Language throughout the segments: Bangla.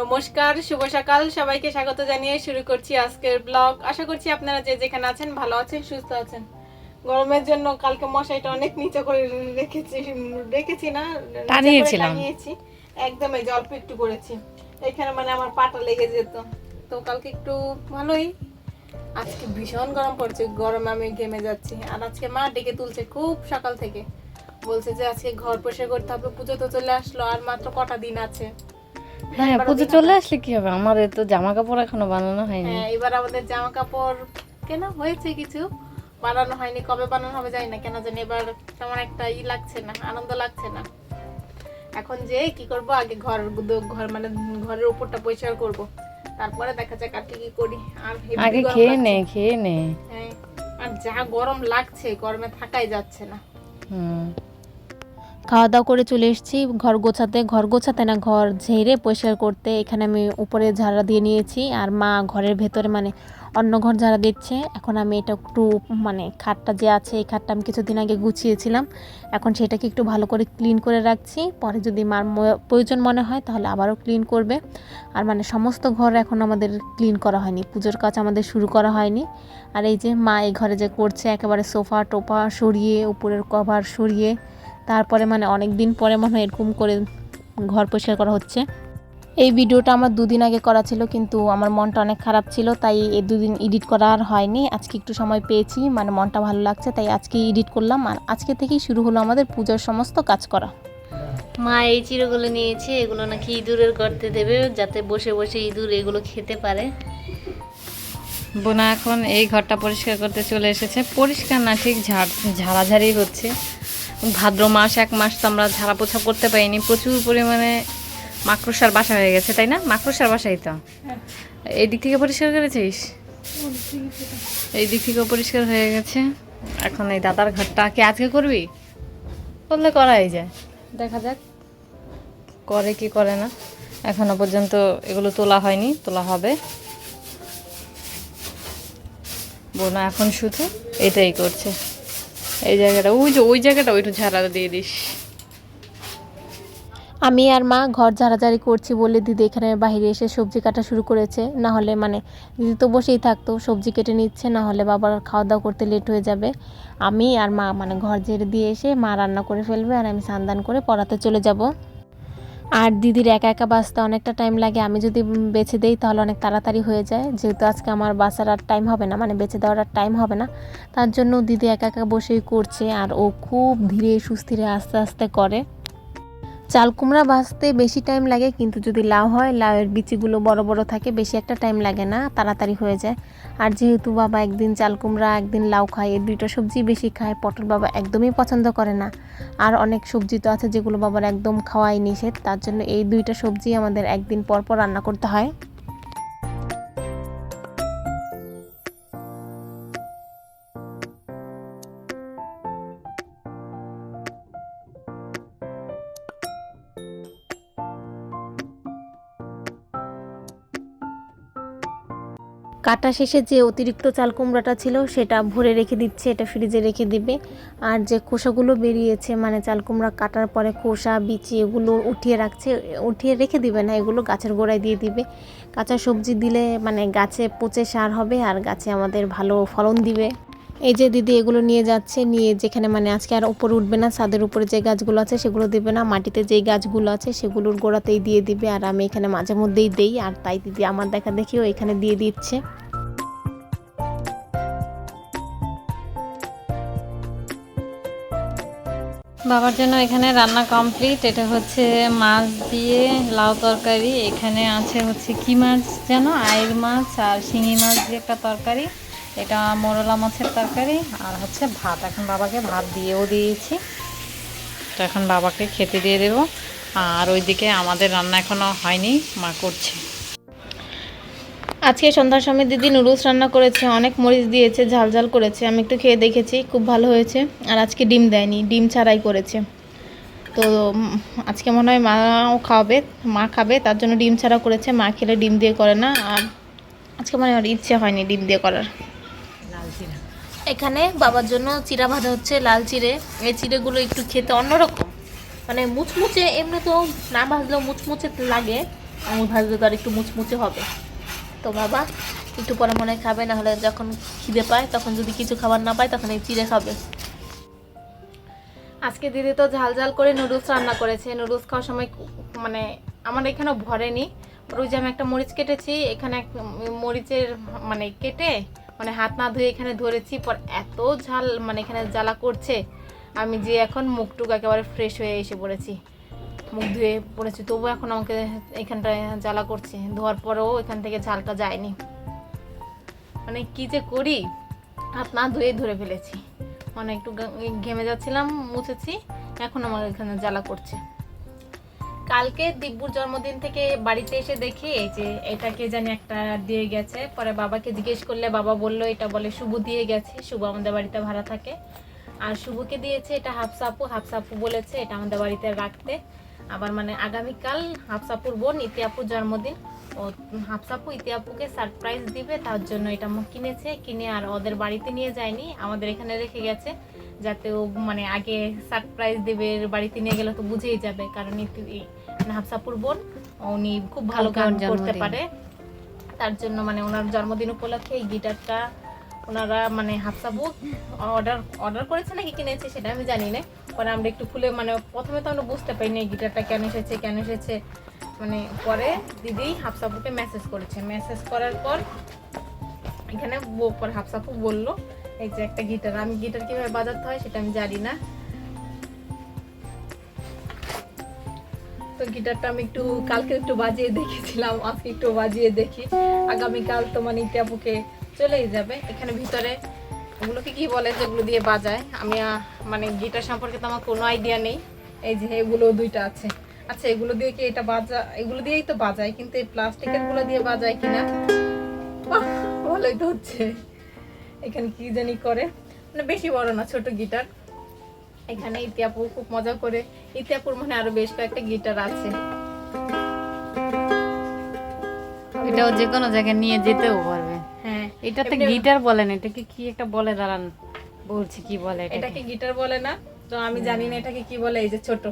নমস্কার শুভ সকাল। সবাইকে স্বাগত জানিয়ে শুরু করছি আজকের ব্লগ। আশা করছি আপনারা যে যেখানে আছেন ভালো আছেন সুস্থ আছেন। গরমের জন্য কালকে মশাইটা অনেক নিচে করে রেখেছি রেখেছি না টানিয়েছিলাম। টানিয়েছি। একদম এই অল্প একটু করেছি। এখানে মানে আমার পাটা লেগে যেত। তো কালকে একটু ভালোই। আজকে ভীষণ গরম পড়ছে গরমে আমি ঘেমে যাচ্ছি। আর আজকে মা ডেকে তুলছে খুব সকাল থেকে। বলছে যে আজকে ঘর পরিষ্কার করতে হবে পুজো তো চলে আসলো আর মাত্র কটা দিন আছে। হ্যাঁ পুজো চলে আসলে কি হবে? আমাদের তো জামা কাপড় এখনও বানানো হয়নি। হ্যাঁ এবার আমাদের জামা কাপড় কেনা? হয়েছে কিছু। বানানো হয়নি কবে বানানো হবে জানি না। কেন জানি এবার তেমন একটা ই লাগছে না আনন্দ লাগছে না। এখন যে কি করব? আগে ঘর ঘর মানে ঘরের উপরটা পরিষ্কার করব। তারপরে দেখা যাক আর কি কি করি। আর আগে খেয়ে। নে খেয়ে নে। হ্যাঁ আর যা গরম লাগছে গরমে থাকাই যাচ্ছে না। হুম। খাওয়া দাওয়া করে চলে এসেছি। ঘর গোছাতে ঘর গোছাতে না, ঘর ঝেড়ে পরিষ্কার করতে এখানে আমি উপরে ঝাড়া দিয়ে নিয়েছি। আর মা ঘরের ভেতরে মানে অন্য ঘর ঝাড়া দিচ্ছে। এখন আমি এটা একটু মানে খাটটা যে আছে, এই খাটটা আমি কিছুদিন আগে গুছিয়েছিলাম। এখন সেটাকে একটু ভালো করে ক্লিন করে রাখছি। পরে যদি মার প্রয়োজন মনে হয় তাহলে আবারও ক্লিন করবে। আর মানে সমস্ত ঘর এখন আমাদের ক্লিন করা হয়নি। পুজোর কাজ আমাদের শুরু করা হয়নি। আর এই যে মা এই ঘরে যে করছে, একেবারে সোফা টোপা সরিয়ে, উপরের কভার সরিয়ে তারপরে মানে অনেক দিন পরে মনে হয় এরকম করে ঘর পরিষ্কার করা হচ্ছে। এই ভিডিওটা আমার দুদিন আগে করা ছিল কিন্তু আমার মনটা অনেক খারাপ ছিল তাই এই দুদিন এডিট করা আর হয়নি। আজকে একটু সময় পেয়েছি মানে মনটা ভালো লাগছে তাই আজকে এডিট করলাম। আর আজকে থেকেই শুরু হলো আমাদের পূজার সমস্ত কাজ করা। মা এই চিরগুলো নিয়েছে এগুলো নাকি ইঁদুরের গর্তে দেবে যাতে বসে বসে ইঁদুর এগুলো খেতে পারে। বোনা এখন এই ঘরটা পরিষ্কার করতে চলে এসেছে। পরিষ্কার না ঠিক ঝাড় ঝাড়াঝাড়ি হচ্ছে। ভাদ্র মাস এক মাস তো আমরা ঝাড়া পোছা করতে পারিনি। প্রচুর পরিমাণে মাকড়সার বাসা হয়ে গেছে তাই না? মাকড়সার বাসাই তো। এই দিক থেকে পরিষ্কার করেছিস? এই দিক থেকেও পরিষ্কার হয়ে গেছে। এখন এই দাদার ঘরটা কি আজকে করবি? করলে করাই যায়। দেখা যাক। করে কি করে না। এখনও পর্যন্ত এগুলো তোলা হয়নি তোলা হবে। বোনা এখন শুধু এটাই করছে। এই জায়গাটা, ওই যে, ওই জায়গাটা ওইটু ঝাড়া দিয়ে দিস। আমি আর মা ঘর ঝাড়াঝাড়ি করছি বলে দিদি এখানে বাইরে এসে সবজি কাটা শুরু করেছে। না হলে মানে দিদি তো বসেই থাকতো, সবজি কেটে নিচ্ছে, না হলে বাবার খাওয়া দাওয়া করতে লেট হয়ে যাবে। আমি আর মা মানে ঘর ঝেড়ে দিয়ে এসে মা রান্না করে ফেলবে আর আমি স্নান করে পড়াতে চলে যাব। আর দিদির একা একা বাঁচতে অনেকটা টাইম লাগে। আমি যদি বেছে দেই তাহলে অনেক তাড়াতাড়ি হয়ে যায়। যেহেতু আজকে আমার বাঁচার আর টাইম হবে না মানে বেছে দেওয়ার আর টাইম হবে না। তার জন্য দিদি একা একা বসেই করছে আর ও খুব ধীরে সুস্থিরে আস্তে আস্তে করে। চাল কুমড়া ভাজতে বেশি টাইম লাগে, কিন্তু যদি লাউ হয়, লাউয়ের বিচিগুলো বড় বড় থাকে, বেশি একটা টাইম লাগে না, তাড়াতাড়ি হয়ে যায়। আর যেহেতু বাবা একদিন চাল কুমড়া একদিন লাউ খায়, এই দুইটা সবজি বেশি খায়, পটল বাবা একদমই পছন্দ করে না। আর অনেক সবজি তো আছে যেগুলো বাবার একদম খাওয়াই নিষেধ, তার জন্য এই দুইটা সবজি আমাদের একদিন পর পর রান্না করতে হয়। কাটা শেষে যে অতিরিক্ত চাল কুমড়াটা ছিল সেটা ভরে রেখে দিচ্ছে, এটা ফ্রিজে রেখে দিবে। আর যে খোসাগুলো বেরিয়েছে মানে চাল কুমড়া কাটার পরে খোসা, বিচি, এগুলো উঠিয়ে রাখছে, উঠিয়ে রেখে দিবে না, এগুলো গাছের গোড়ায় দিয়ে দিবে। কাঁচা সবজি দিলে মানে গাছে পচে সার হবে আর গাছে আমাদের ভালো ফলন দিবে। এই যে দিদি এগুলো নিয়ে যাচ্ছে, নিয়ে যেখানে মানে আজকে আর উপরে উঠবে না, ছাদের উপরে যে গাছগুলো আছে সেগুলো দিবে না, মাটিতে যেই গাছগুলো আছে সেগুলোর গোড়াতেই দিয়ে দিবে আর আমি এখানে মাঝে মধ্যেই দেই আর তাই দিদি আমার দেখা দেখিও এখানে দিয়ে দিচ্ছে। বাবার জন্য এখানে রান্না কমপ্লিট, এটা হচ্ছে মাছ দিয়ে লাউ তরকারি, এখানে আছে হচ্ছে কি মাছ যেন আয়ের মাছ আর শিঙি মাছ দিয়ে একটা তরকারি। এটা মোরলা মাছের তরকারি আর হচ্ছে ভাত। এখন বাবাকে ভাত দিয়েও দিয়েছি। তো এখন বাবাকে খেতে দিয়ে দেবো। আর ওইদিকে আমাদের রান্না এখনও হয়নি, মা করছে। আজকে সন্ধ্যার সময় দিদি নুডলস রান্না করেছে, অনেক মরিচ দিয়েছে, ঝাল ঝাল করেছে। আমি একটু খেয়ে দেখেছি, খুব ভালো হয়েছে। আর আজকে ডিম দেয়নি, ডিম ছাড়াই করেছে। তো আজকে মনে হয় মাও খাওয়াবে মা খাবে, তার জন্য ডিম ছাড়া করেছে। মা খেলে ডিম দিয়ে করে না, আর আজকে মনে হয় ইচ্ছে হয়নি ডিম দিয়ে করার। এখানে বাবার জন্য চিরা ভাজা হচ্ছে লাল চিড়ে। এই চিড়েগুলো একটু খেতে অন্যরকম। মানে মুচমুচে, এমনি তো না ভাজলেও মুচমুচে লাগে। আঙুর ভাজলে তো আর একটু মুচমুচে হবে। তো বাবা, একটু পরে মনে খাবে না হলে যখন খিদে পায়, তখন যদি কিছু খাবার না পায়, তখন এই চিড়ে খাবে। আজকে দিদি তো ঝাল ঝাল করে নুডলস রান্না করেছে। নুডলস খাওয়ার সময় মানে আমার এখানেও ভরেনি। ওই যে আমি একটা মরিচ কেটেছি, এখানে মরিচের মানে কেটে মানে হাত না ধুয়ে এখানে ধরেছি, পর এত ঝাল মানে এখানে জ্বালা করছে। আমি যে এখন মুখটুক একেবারে ফ্রেশ হয়ে এসে পড়েছি। মুখ ধুয়ে পড়েছি, তবুও এখন আমাকে এখানটায় জ্বালা করছে। ধোয়ার পরেও এখান থেকে ঝালটা যায়নি। মানে কি যে করি, হাত না ধুয়ে ধরে ফেলেছি। মানে একটু ঘেমে যাচ্ছিলাম, মুছেছি, এখন আমার এখানে জ্বালা করছে। কালকে দিব্যুর জন্মদিন থেকে বাড়িতে এসে দেখি এই যে এটা কে জানি একটা দিয়ে গেছে। পরে বাবাকে জিজ্ঞেস করলে বাবা বলল, এটা বলে শুভ দিয়ে গেছে। শুভ আমাদের বাড়িতে ভাড়া থাকে। আর শুভকে দিয়েছে এটা হাফসাপু। হাফসাপু বলেছে এটা আমাদের বাড়িতে রাখতে। আবার মানে আগামীকাল হাফসাপুর বোন ইতিয়াপুর জন্মদিন। ও হাফসাপু ইতিয়াপুকে সারপ্রাইজ দিবে, তার জন্য এটা কিনেছে। কিনে আর ওদের বাড়িতে নিয়ে যায়নি। আমাদের এখানে রেখে গেছে। যাতে ও মানে আগে সারপ্রাইজ দেবে বাড়িতে নিয়ে গেলে তো বুঝেই যাবে। কারণ হাফসাপুর বোন উনি খুব ভালো গান করতে পারে। তার জন্য মানে ওনার জন্মদিন উপলক্ষে এই গিটারটা ওনারা মানে হাফসা হাফসাবু অর্ডার অর্ডার করেছে নাকি কিনেছে সেটা আমি জানি না। পরে আমরা একটু খুলে মানে প্রথমে তো আমরা বুঝতে পারিনি এই গিটারটা কেন এসেছে কেন এসেছে। মানে পরে দিদি হাফসাপুকে মেসেজ করেছে। মেসেজ করার পর এখানে পর হাফসাপু বলল এই যে একটা গিটার, আমি গিটার কীভাবে বাজাতে হয় সেটা আমি জানি না। তো গিটারটা আমি একটু, কালকে একটু বাজিয়ে দেখেছিলাম, আজকে একটু বাজিয়ে দেখি। আগামীকাল তো মানে ইতিয়াপুকে চলেই যাবে। এখানে ভিতরে ওগুলোকে কি বলে যেগুলো দিয়ে বাজায়? আমি মানে গিটার সম্পর্কে তো আমার কোনো আইডিয়া নেই। এই যে এগুলো দুইটা আছে। আচ্ছা এগুলো দিয়ে কি এটা বাজা, এগুলো দিয়েই তো বাজায়, কিন্তু এই প্লাস্টিকেরগুলো দিয়ে বাজায় কিনা? ভালোই হচ্ছে। এখানে কি জানি করে। মানে বেশি বড় না ছোট গিটার। এখানে ইতিয়াপু খুব মজা করে। ইতিয়াপুর মানে আরও বেশ কয়েকটা গিটার আছে। এটাও যে কোনো জায়গায় নিয়ে যেতেও পারবে। হ্যাঁ এটা তো গিটার বলেন এটাকে কি একটা বলে? দাঁড়ান বলছি কি বলে এটাকে? এটাকে গিটার বলে না তো আমি জানি না এটাকে কি বলে এই যে ছোট।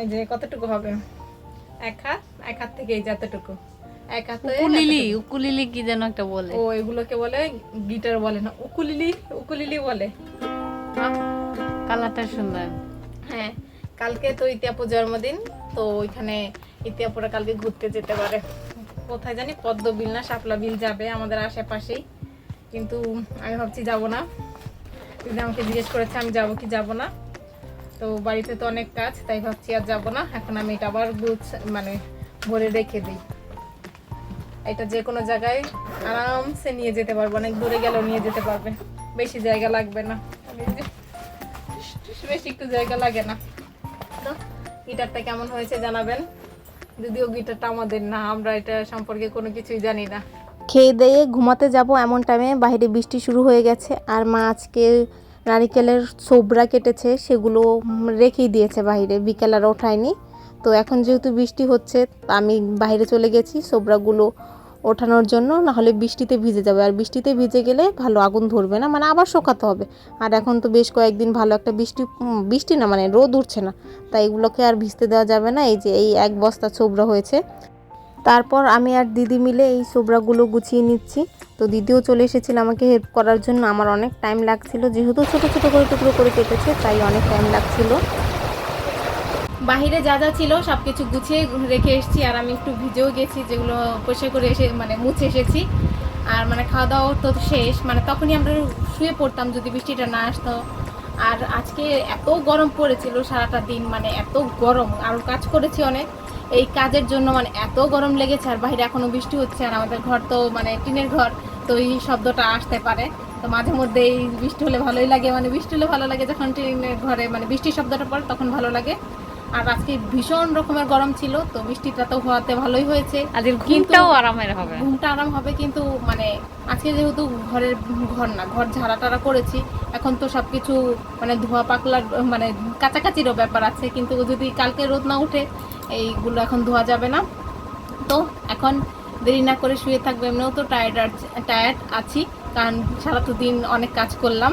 এই যে কতটুকু হবে? এক হাত এক হাত থেকে এই যে এতটুকু। এক হাত উকুলিলি উকুলিলি কি যেন একটা বলে। ও এগুলোকে বলে গিটার বলে না উকুলিলি উকুলিলি বলে। কালারটা সুন্দর। হ্যাঁ কালকে তো ইতিয়াপুর জন্মদিন তো ওইখানে ইতিয়াপুরা কালকে ঘুরতে যেতে পারে। কোথায় জানি পদ্ম বিল না শাপলা বিল যাবে আমাদের আশেপাশেই। কিন্তু আমি ভাবছি যাব না। দিদি আমাকে জিজ্ঞেস করেছে আমি যাব কি যাব না। তো বাড়িতে তো অনেক কাজ তাই ভাবছি আর যাব না। এখন আমি এটা আবার গুছ মানে ভরে রেখে দিই। এটা যে কোনো জায়গায় আরামসে নিয়ে যেতে পারব, অনেক দূরে গেলেও নিয়ে যেতে পারবে। বেশি জায়গা লাগবে না। বেশি একটু জায়গা লাগে না। তো গিটারটা কেমন হয়েছে জানাবেন? যদিও গিটারটা আমাদের না, আমরা এটা সম্পর্কে কোনো কিছুই জানি না। খেয়ে দিয়ে ঘুমাতে যাব এমন টাইমে বাইরে বৃষ্টি শুরু হয়ে গেছে, আর মা আজকে নারিকেলের সোবরা কেটেছে, সেগুলো রেখেই দিয়েছে বাইরে, বিকেল আর ওঠায়নি। তো এখন যেহেতু বৃষ্টি হচ্ছে, আমি বাইরে চলে গেছি সোবরাগুলো ওঠানোর জন্য না হলে বৃষ্টিতে ভিজে যাবে। আর বৃষ্টিতে ভিজে গেলে ভালো আগুন ধরবে না মানে আবার শোকাতে হবে। আর এখন তো বেশ কয়েকদিন ভালো একটা বৃষ্টি বৃষ্টি না মানে রোদ উঠছে না। তাই এগুলোকে আর ভিজতে দেওয়া যাবে না। এই যে এই এক বস্তা ছোবরা হয়েছে। তারপর আমি আর দিদি মিলে এই সোবরাগুলো গুছিয়ে নিচ্ছি। তো দিদিও চলে এসেছিল আমাকে হেল্প করার জন্য। আমার অনেক টাইম লাগছিল। যেহেতু ছোটো ছোটো করে টুকরো করে কেটেছে, তাই অনেক টাইম লাগছিল। বাহিরে যা যা ছিল সব কিছু গুছিয়ে রেখে এসেছি। আর আমি একটু ভিজেও গেছি, যেগুলো পরিষ্কার করে এসে মানে মুছে এসেছি। আর মানে খাওয়া দাওয়া তো শেষ। মানে তখনই আমরা শুয়ে পড়তাম যদি বৃষ্টিটা না আসতো। আর আজকে এত গরম পড়েছিল সারাটা দিন মানে এত গরম। আর কাজ করেছি অনেক। এই কাজের জন্য মানে এত গরম লেগেছে, আর বাইরে এখনও বৃষ্টি হচ্ছে। আর আমাদের ঘর তো মানে টিনের ঘর, তো এই শব্দটা আসতে পারে। তো মাঝে মধ্যে এই বৃষ্টি হলে ভালোই লাগে। মানে বৃষ্টি হলে ভালো লাগে যখন টিনের ঘরে মানে বৃষ্টির শব্দটা পড়ে তখন ভালো লাগে। আর আজকে ভীষণ রকমের গরম ছিল তো বৃষ্টিটা তো হওয়াতে ভালোই হয়েছে। আজকের কিন্তু- ঘুমটাও আরামের হবে। ঘুমটা আরাম হবে কিন্তু মানে আজকে যেহেতু ঘরের ঘর না ঘর ঝাড়া টাড়া করেছি এখন তো সব কিছু মানে ধোয়া পাকলার মানে কাছাকাছিরও ব্যাপার আছে কিন্তু যদি কালকে রোদ না উঠে এইগুলো এখন ধোয়া যাবে না। তো এখন দেরি না করে শুয়ে থাকবে এমনিও তো টায়ার্ড টায়ার্ড আছি কারণ সারা তো দিন অনেক কাজ করলাম।